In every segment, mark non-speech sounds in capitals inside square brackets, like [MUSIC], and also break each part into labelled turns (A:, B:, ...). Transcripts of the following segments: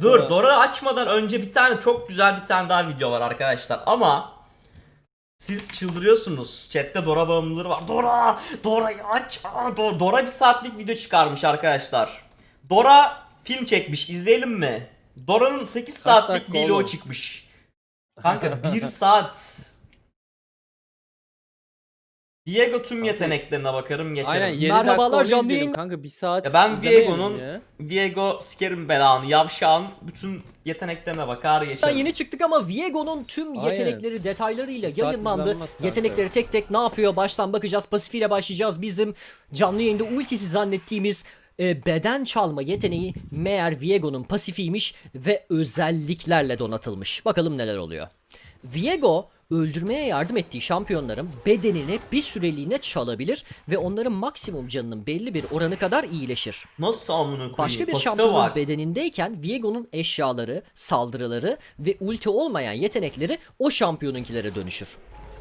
A: Dur Dora açmadan önce bir tane çok güzel bir tane daha video var arkadaşlar ama siz çıldırıyorsunuz. Chatte Dora bağımlıları var. Dora! Dora'yı aç! Aa, Dora, Dora bir saatlik video çıkarmış arkadaşlar. Dora film çekmiş. İzleyelim mi? Dora'nın 8 saatlik
B: dakika
A: vlogu
B: oğlum?
A: çıkmış. Kanka 1 [LAUGHS] saat. Diego tüm yeteneklerine bakarım geçerim.
B: Aynen 7
C: Merhabalar, canlı yayın-
B: Kanka bir saat
A: Ya ben
B: izlemeyelim
A: Viego'nun
B: ya.
A: Viego sikerim belanı yavşağın bütün yeteneklerine bakar geçerim.
C: yeni çıktık ama Viego'nun tüm
B: Aynen.
C: yetenekleri detaylarıyla
B: saat
C: yayınlandı.
B: izlenmez kanka.
C: Yetenekleri tek tek ne yapıyor baştan bakacağız. Pasifiyle başlayacağız. Bizim canlı yayında ultisi zannettiğimiz e, beden çalma yeteneği meğer Viego'nun pasifiymiş ve özelliklerle donatılmış. Bakalım neler oluyor. Viego öldürmeye yardım ettiği şampiyonların bedenini bir süreliğine çalabilir ve onların maksimum canının belli bir oranı kadar iyileşir.
A: Nasıl amına koyayım?
C: Başka bir şampiyonun
A: bak.
C: bedenindeyken Viego'nun eşyaları, saldırıları ve ulti olmayan yetenekleri o şampiyonunkilere dönüşür.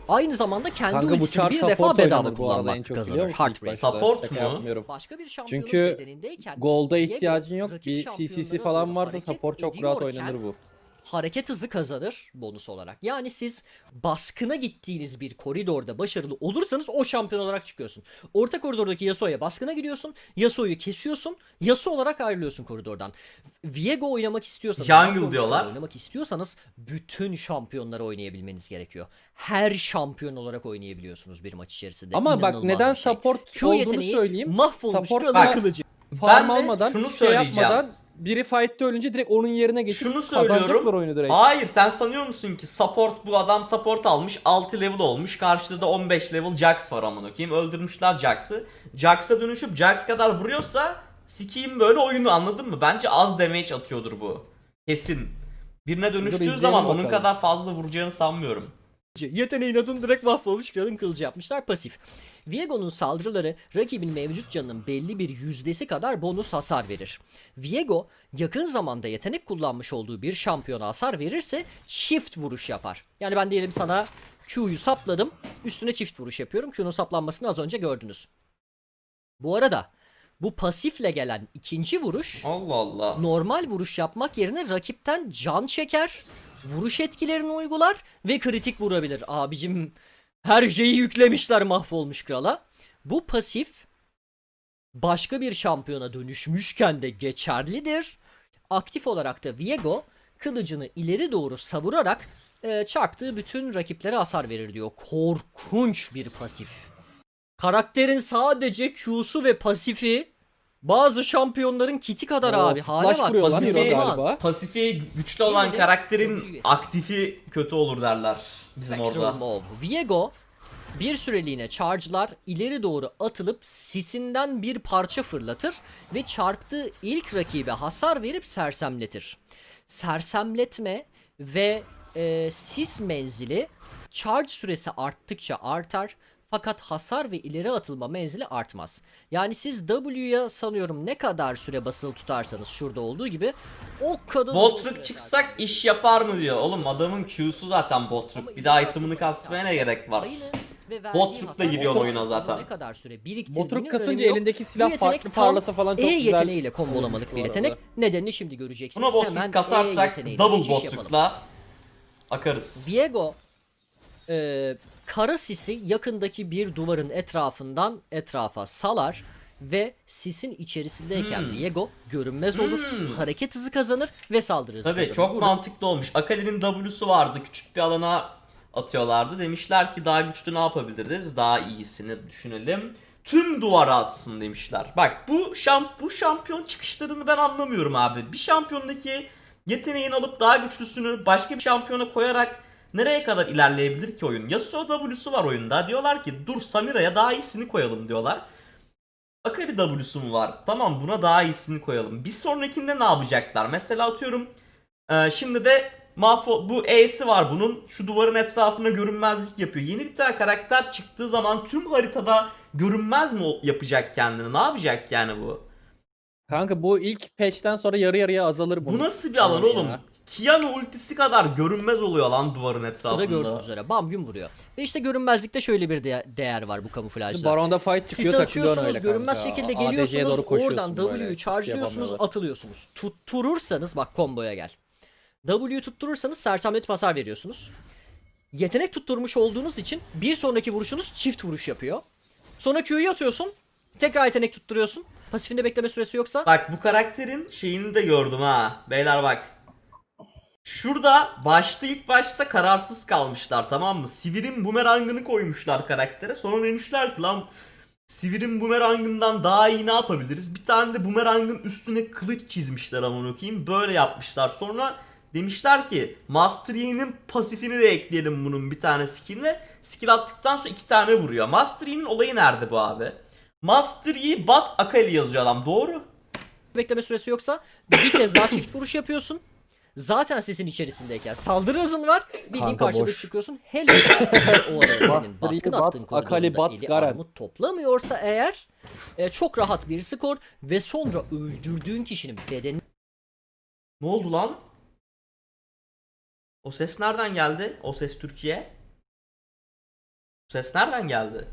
C: Aynı zamanda kendi
B: Kanka bu
C: ultisini
B: çar
C: bir
B: support
C: defa bedava
B: oynanır bu arada en
C: kullanmak
B: çok
C: kazanır.
B: musun? ilk
C: Heartbreak.
B: başta?
A: Support
B: Şaka
A: mu?
B: yapmıyorum.
C: Başka bir şampiyonun
B: Çünkü
C: bedenindeyken
B: Gold'a ihtiyacın yok.
C: rakip
B: Bir CC'si
C: şampiyonlara
B: falan varsa
C: hareket
B: support çok rahat
C: ediyorken
B: oynanır bu.
C: Hareket hızı kazanır bonus olarak. Yani siz baskına gittiğiniz bir koridorda başarılı olursanız o şampiyon olarak çıkıyorsun. Orta koridordaki Yasuo'ya baskına gidiyorsun. Yasuo'yu kesiyorsun. Yasuo olarak ayrılıyorsun koridordan. Viego oynamak istiyorsanız,
A: Jungle diyorlar.
C: oynamak istiyorsanız bütün şampiyonları oynayabilmeniz gerekiyor. Her şampiyon olarak oynayabiliyorsunuz bir maç içerisinde.
B: Ama bak
C: İnanılmaz
B: neden
C: bir şey.
B: support
C: Q
B: olduğunu
C: yeteneği
B: söyleyeyim.
C: mahvolmuş
B: Support-
C: kralın
A: Bak,
C: kılıcı.
B: Farm
A: Ben
B: almadan,
A: şunu
B: şey
A: söyleyeceğim.
B: yapmadan biri fight'te ölünce direkt onun yerine geçip
A: Şunu söylüyorum.
B: oyunu direkt.
A: Hayır sen sanıyor musun ki support bu adam support almış 6 level olmuş. Karşıda da 15 level Jax var amına koyayım. Öldürmüşler Jax'ı. Jax'a dönüşüp Jax kadar vuruyorsa sikeyim böyle oyunu anladın mı? Bence az damage atıyordur bu. Kesin. Birine dönüştüğü
B: izleyelim
A: zaman onun
B: bakalım.
A: kadar fazla vuracağını sanmıyorum.
C: Yeteneğin adını direkt mahvolmuş kralın kılıcı yapmışlar pasif. Viego'nun saldırıları rakibin mevcut canının belli bir yüzdesi kadar bonus hasar verir. Viego yakın zamanda yetenek kullanmış olduğu bir şampiyona hasar verirse çift vuruş yapar. Yani ben diyelim sana Q'yu sapladım üstüne çift vuruş yapıyorum. Q'nun saplanmasını az önce gördünüz. Bu arada bu pasifle gelen ikinci vuruş
A: Allah Allah.
C: normal vuruş yapmak yerine rakipten can çeker, vuruş etkilerini uygular ve kritik vurabilir. Abicim her şeyi yüklemişler mahvolmuş krala. Bu pasif başka bir şampiyona dönüşmüşken de geçerlidir. Aktif olarak da Viego kılıcını ileri doğru savurarak e, çarptığı bütün rakiplere hasar verir diyor. Korkunç bir pasif. Karakterin sadece Q'su ve pasifi bazı şampiyonların kiti kadar
B: Oo,
C: abi. Hale bak.
B: vuruyor lan
A: Pasifi-
B: hero
C: inanılmaz.
B: galiba.
A: Pasifi güçlü olan
C: Yine de
A: karakterin aktifi kötü olur derler bizim
C: Spectrum
A: orada.
C: Mob. Viego bir süreliğine charge'lar ileri doğru atılıp sisinden bir parça fırlatır ve çarptığı ilk rakibe hasar verip sersemletir. Sersemletme ve e, sis menzili charge süresi arttıkça artar fakat hasar ve ileri atılma menzili artmaz. Yani siz W'ya sanıyorum ne kadar süre basılı tutarsanız şurada olduğu gibi o kadar
A: Botruk çıksak iş yapar mı diyor. Oğlum adamın Q'su zaten Botruk. Bir daha itemini kasmaya ne gerek var? Botruk'la
C: o
A: oyuna zaten.
C: Ne kadar süre
B: Botruk kasınca elindeki silah farklı parlasa falan çok
C: E
B: güzel.
C: yeteneğiyle kombolamalık bir yetenek. Nedenini şimdi göreceksiniz.
A: Buna Botruk
C: E
A: kasarsak
C: yeteneğine
A: double. Botruk'la akarız.
C: Viego e, kara sisi yakındaki bir duvarın etrafından etrafa salar ve sisin içerisindeyken
A: Hmm.
C: Viego görünmez olur,
A: Hmm.
C: hareket hızı kazanır ve saldırı hızı
A: Tabii
C: kazanır.
A: çok
C: Burada
A: mantıklı olmuş. Akali'nin W'su vardı. Küçük bir alana atıyorlardı. Demişler ki daha güçlü ne yapabiliriz? Daha iyisini düşünelim. Tüm duvara atsın demişler. Bak bu şamp bu şampiyon çıkışlarını ben anlamıyorum abi. Bir şampiyondaki yeteneğini alıp daha güçlüsünü başka bir şampiyona koyarak nereye kadar ilerleyebilir ki oyun? Yasuo W'su var oyunda. Diyorlar ki dur Samira'ya daha iyisini koyalım diyorlar. Akali W'su mu var? Tamam buna daha iyisini koyalım. Bir sonrakinde ne yapacaklar? Mesela atıyorum ee, şimdi de mahvo bu E'si var bunun. Şu duvarın etrafına görünmezlik yapıyor. Yeni bir tane karakter çıktığı zaman tüm haritada görünmez mi yapacak kendini? Ne yapacak yani bu?
B: Kanka bu ilk patch'ten sonra yarı yarıya azalır
A: Bu
B: bunun.
A: nasıl bir alan oğlum?
B: ya.
A: Kiana ultisi kadar görünmez oluyor lan duvarın etrafında.
C: gördüğünüz üzere bam gün vuruyor. Ve işte görünmezlikte şöyle bir de- değer var bu kamuflajda.
B: Baron'da fight çıkıyor
C: Siz
B: takılıyorsun
C: açıyorsunuz,
B: öyle
C: görünmez
B: kanka.
C: şekilde
B: ADC'ye
C: geliyorsunuz,
B: doğru koşuyorsun
C: oradan
B: böyle.
C: W'yu charge'lıyorsunuz,
B: Yapamıyorlar.
C: atılıyorsunuz. Tutturursanız, bak komboya gel. W'yu tutturursanız sersemletip hasar veriyorsunuz. Yetenek tutturmuş olduğunuz için bir sonraki vuruşunuz çift vuruş yapıyor. Sonra Q'yu atıyorsun, tekrar yetenek tutturuyorsun. Pasifinde bekleme süresi yoksa
A: Bak bu karakterin şeyini de gördüm ha. Beyler bak. Şurada başta ilk başta kararsız kalmışlar tamam mı? Sivir'in bumerangını koymuşlar karaktere. Sonra demişler ki lan Sivir'in bumerangından daha iyi ne yapabiliriz? Bir tane de bumerangın üstüne kılıç çizmişler amına koyayım. Böyle yapmışlar. Sonra demişler ki Master Yi'nin pasifini de ekleyelim bunun bir tane skill'ine. Skill attıktan sonra iki tane vuruyor. Master Yi'nin olayı nerede bu abi? Master Yi Bat Akali yazıyor adam. Doğru.
C: bekleme süresi yoksa bir kez daha çift vuruş yapıyorsun. Zaten sesin içerisindeyken saldırı hızın var. Bildiğin
B: boş.
C: çıkıyorsun. Hele [LAUGHS] o arada senin baskın attığın
B: bat,
C: eli armut toplamıyorsa eğer e, çok rahat bir skor ve sonra öldürdüğün kişinin bedeni
A: Ne oldu lan? O ses nereden geldi? O ses Türkiye. O ses nereden geldi?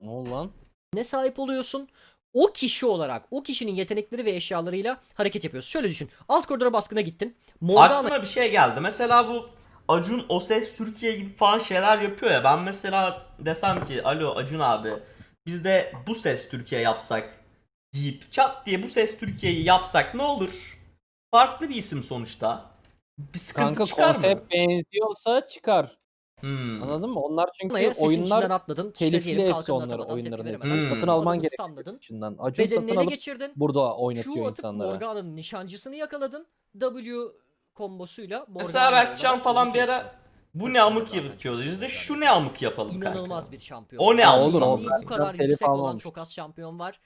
B: Ne oldu lan?
C: ne sahip oluyorsun? O kişi olarak o kişinin yetenekleri ve eşyalarıyla hareket yapıyorsun. Şöyle düşün. Alt koridora baskına gittin. Morgana
A: Aklıma bir şey geldi. Mesela bu Acun O Ses Türkiye gibi falan şeyler yapıyor ya. Ben mesela desem ki alo Acun abi biz de bu ses Türkiye yapsak deyip çat diye bu ses Türkiye'yi yapsak ne olur? Farklı bir isim sonuçta. Bir sıkıntı
B: Kanka
A: çıkar mı?
B: konsept benziyorsa çıkar.
A: Hmm.
B: Anladın mı? Onlar çünkü
C: içinden
B: oyunlar
C: atladın. İşte
B: telifli hepsi
C: kalkanını
B: onlar
C: atamadan, tepki
B: oyunların hepsi.
A: Hmm.
B: Satın alman gerekiyor içinden. Acun satın alıp
C: geçirdin.
B: burada
C: Q
B: oynatıyor
C: atıp
B: insanlara.
C: Morgana'nın nişancısını yakaladın. W kombosuyla
A: Mesela
C: Morgana'yla
A: Berkcan falan bir ara bu
C: Nasıl
A: ne amık yapıyoruz. Biz de şu ne amık yapalım kanka.
C: İnanılmaz bir şampiyon.
A: O ne olur, o
C: bu kadar yüksek olan çok az şampiyon var.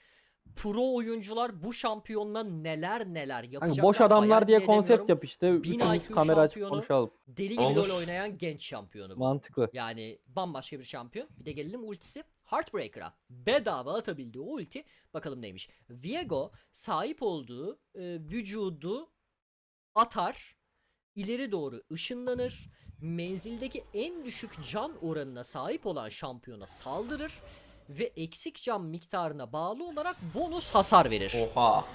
C: Pro oyuncular bu şampiyonla neler neler yapacaklar.
B: Kanka boş adamlar diye konsept yap işte.
C: Bin
B: Üçümüz
C: IQ
B: kamera açıp konuşalım.
C: Deli gibi
A: Olur.
C: LoL oynayan genç şampiyonu bu.
B: Mantıklı.
C: Yani bambaşka bir şampiyon. Bir de gelelim ultisi. Heartbreaker'a bedava atabildiği ulti bakalım neymiş. Viego sahip olduğu e, vücudu atar, ileri doğru ışınlanır, menzildeki en düşük can oranına sahip olan şampiyona saldırır ve eksik can miktarına bağlı olarak bonus hasar verir.
A: Oha.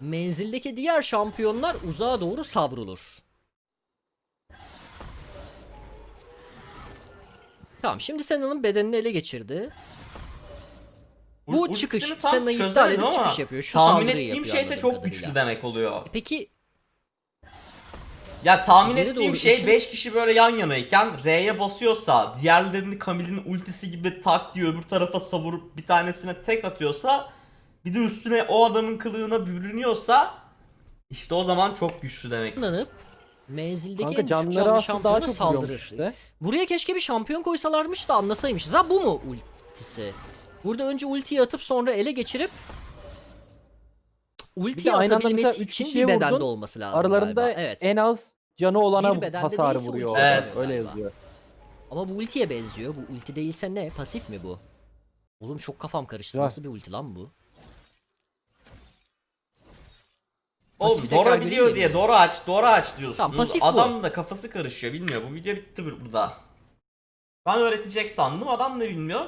C: Menzildeki diğer şampiyonlar uzağa doğru savrulur. Tamam şimdi Senna'nın bedenini ele geçirdi. Bu
A: Ultisini
C: çıkış,
A: tam
C: Senna'yı iptal
A: çözemedim
C: edip
A: ama
C: çıkış yapıyor. Şu
A: tahmin
C: saldırıyı
A: ettiğim
C: yapıyor
A: şeyse
C: anladığım
A: çok güçlü
C: kadarıyla.
A: demek oluyor.
C: Peki
A: Ya tahmin
C: İleri
A: ettiğim
C: doğru
A: şey 5 kişi böyle yan yanayken R'ye basıyorsa, diğerlerini Camille'in ultisi gibi tak diye öbür tarafa savurup bir tanesine tek atıyorsa, bir de üstüne o adamın kılığına bürünüyorsa işte o zaman çok güçlü demek.
C: ışınlanıp menzildeki
B: Kanka
C: en düşük
B: canları
C: canlı
B: aslında
C: şampiyona
B: daha çok vuruyormuş
C: saldırır.
B: işte.
C: Buraya keşke bir şampiyon koysalarmış da anlasaymışız. Ha bu mu ultisi? Burada önce ultiyi atıp sonra ele geçirip ultiyi
B: aynı anda mesela
C: atabilmesi
B: üç
C: için
B: kişiye
C: bir bedende
B: vurdun,
C: olması lazım
B: Aralarında
C: galiba. Evet.
B: en az canı olana
C: Bir bedende
B: hasar
C: değilse
B: vuruyor.
C: ulti
A: Evet.
B: Öyle yazıyor.
C: Ama bu ultiye benziyor. Bu ulti değilse ne? Pasif mi bu? Oğlum çok kafam karıştı.
B: Ya.
C: Nasıl bir ulti lan bu?
A: Oğlum
C: Pasifi tekrar
A: Dora
C: göreyim
A: biliyor diye Dora aç, Dora aç diyorsunuz.
C: Tamam, pasif bu.
A: Adam da kafası karışıyor bilmiyor. Bu video bitti burada. Ben öğretecek sandım adam da bilmiyor.